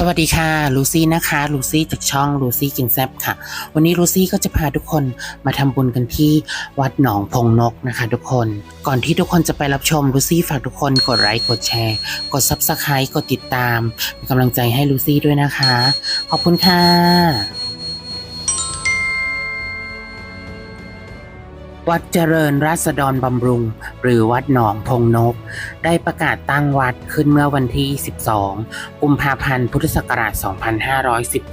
สวัสดีค่ะลูซี่นะคะลูซี่จากช่องลูซี่กินแซบค่ะ วันนี้ลูซี่ก็จะพาทุกคนมาทำบุญกันที่วัดหนองพงนกนะคะ ทุกคนก่อนที่ทุกคนจะไปรับชมลูซี่ฝากทุกคนกดไลค์กดแชร์ กดซับสไครต์กดติดตามเป็นกำลังใจให้ลูซี่ด้วยนะคะ ขอบคุณค่ะ วัดเจริญราษฎรบำรุง หรือวัดหนองพงนก ได้ประกาศตั้งวัดขึ้นเมื่อวันที่ 12 กุมภาพันธ์พุทธศักราช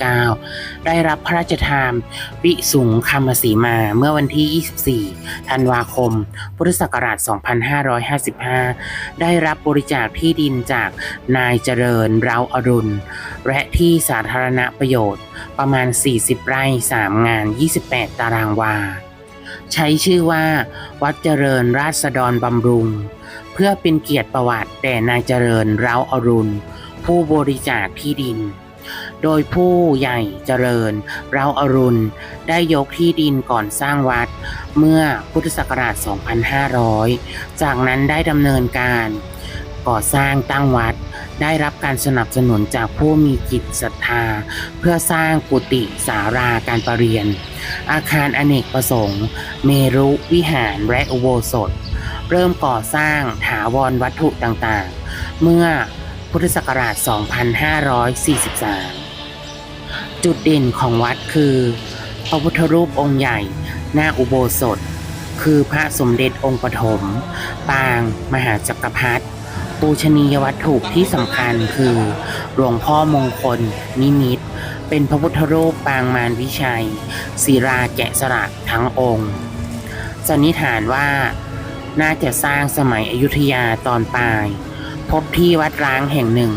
2519 ได้รับพระราชทานวิสุงคำสีมาเมื่อวันที่ 24 ธันวาคม พุทธศักราช 2555 ได้รับบริจาคที่ดินจากนายเจริญเราอรุณ และที่สาธารณประโยชน์ประมาณ 40 ไร่ 3 งาน 28 ตารางวา ใช้ชื่อว่าวัดเจริญราษฎรบำรุง เพื่อเป็นเกียรติประวัติแด่นายเจริญเราอรุณ ผู้บริจาคที่ดิน โดยผู้ใหญ่เจริญเราอรุณ ได้ยกที่ดินก่อนสร้างวัดเมื่อพุทธศักราช 2500 จากนั้นได้ดำเนินการ ก่อสร้างตั้งวัด ได้รับการสนับสนุนจากผู้มีจิตศรัทธา เพื่อสร้างกุฏิสาราการประเรียน อาคารอเนกประสงค์ เมรุวิหารและอุโบสถ เริ่มก่อสร้างถาวรวัตถุต่างๆ เมื่อพุทธศักราช 2543 จุดเด่นของวัดคือพระพุทธรูปองค์ใหญ่ หน้าอุโบสถ คือพระสมเด็จองค์ปฐม ปางมหาจักรพรรดิ ปูชนียวัตถุที่สำคัญคือ หลวงพ่อมงคล นิมิต เป็นพระพุทธรูปปางมารวิชัย ศิราแกะสลักทั้งองค์ สันนิษฐานว่าน่าจะสร้างสมัยอยุธยาตอนปลาย พบที่วัดร้างแห่งหนึ่ง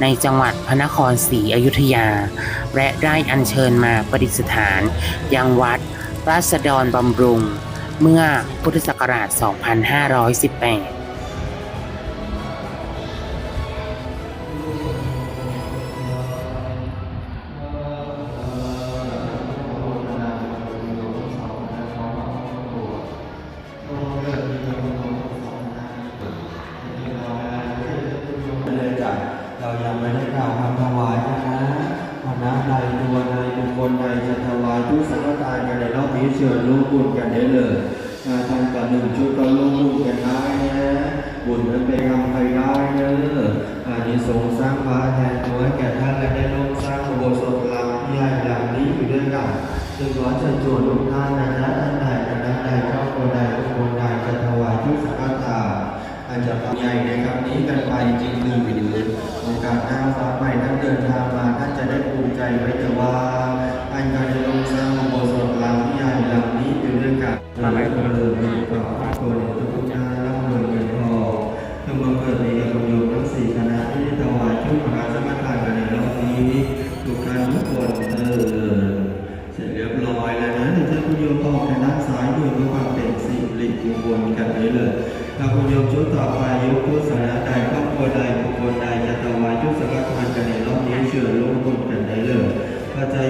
ในจังหวัดพระนครศรีอยุธยา และได้อัญเชิญมาประดิษฐาน ยังวัดราษฎรบำรุง เมื่อพุทธศักราช 2518 บุญกันได้เลยมาทำกันหนึ่งชุดก็ร่วมบุญกันได้นะบุญนั้นไปทำใครได้เนอะอันิสงส์สร้างพระแท ออเสร็จเรียบร้อยแล้วนะเดี๋ยวท่านคุณโยมออกทางด้านซ้ายด้วยเพื่อความเป็นสิริมงคลกันนี้เลยถ้าคุณโยมชุดต่อไปยกผู้สนะใดครอบครัวใดบุคคลใดจะถวายชุดสังฆทานกันในรอบนี้เชิญร่วมบุญกันได้เลยพระเจ้า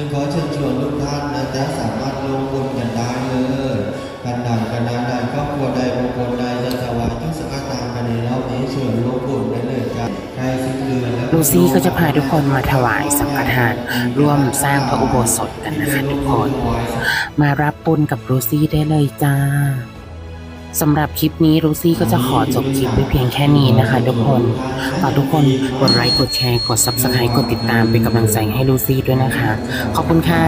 จึงขอเชิญชวนทุกท่านนะจะสามารถลงบุญกันได้เลยกันดังกันใดครอบครัวใดบุคคลใดจะถวายทุกสังฆทานกันในรอบนี้เชิญลงบุญได้เลยจ้ะใครสิ้นเดือนแล้วลูซี่ก็จะพาทุกคนมาถวายสังฆทาน ร่วมสร้างพระอุโบสถกันนะคะทุกคน มารับปุญกับลูซี่ได้เลยจ้า สำหรับคลิปนี้ลูซี่ก็จะขอจบคลิปไว้เพียงแค่นี้นะคะทุกคนฝากทุกคนกดไลค์กดแชร์กด subscribe กดติดตามเป็นกำลังใจให้ลูซี่ด้วยนะคะ ขอบคุณค่ะ